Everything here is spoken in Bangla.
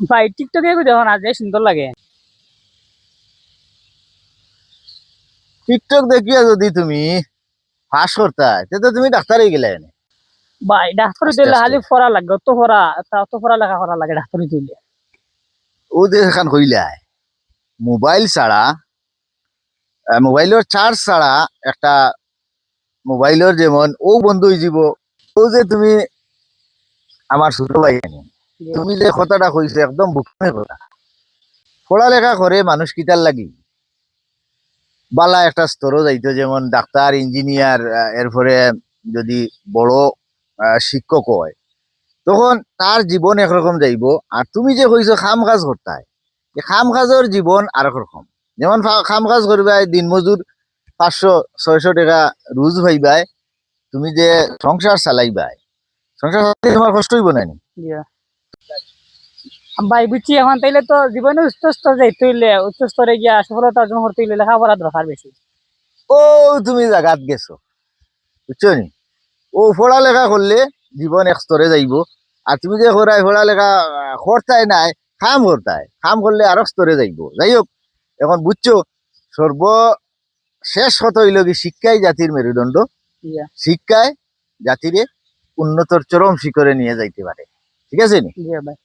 ভাই টিকটকে দেখো না যে সুন্দর লাগে টিকটক দেখিয়া যদি তুমি ফাঁস করতা তো তুমি ডাক্তারই গেলে এনে। ভাই ডাক্তারি দিলে। খালি পড়া লাগে অত তা অত পড়া লেখা করা লাগে ডাক্তারি দিলে ও যে এখান কইলাই মোবাইল ছাড়া মোবাইলের চার্জ ছাড়া একটা মোবাইলের যেমন ও বন্ধ হয়ে যাব ও যে তুমি আমার ছোট ভাই আনি তুমি যে কথাটা কইছো একদম বুকমে কথা। পড়ালেখা করে মানুষ কিতার লাগি? বালা একটা স্তরও যাইতো যেমন ডাক্তার ইঞ্জিনিয়ার এরপরে যদি বড় শিক্ষক হয়। তখন তার জীবন একরকম যাইব আর তুমি যে কইছো খাম কাজ করতাই এই খাম কাজের জীবন আর রকম। যেমন খাম কাজ করবাই দিন মজুর পাঁচশো ছয়শো টাকা রোজ ভাইবাই তুমি যে সংসার চালাইবাই সংসার চালাইতে তোমার কষ্ট হইব না। ভাই বুঝছি এখন তাইলে তো জীবনে উচ্চ স্তর যাইতে হইলে উচ্চ স্তরে গিয়া সফলতা অর্জন করতে হইলে লেখাপড়া দরকার বেশি ও তুমি জাগাত গেছো। বুঝছ নি? ও পড়ালেখা করলে জীবন এক স্তরে যাইব। আর তুমি যে পড়ালেখা করতাই নাই খাম করতাই খাম করলে আরও স্তরে যাইব। যাই হোক এখন বুঝছ সর্ব শেষ কথা হইল কি শিক্ষাই জাতির মেরুদণ্ড শিক্ষায় জাতিরে উন্নতর চরম শিখরে নিয়ে যাইতে পারে। ঠিক আছে ইয়া ভাই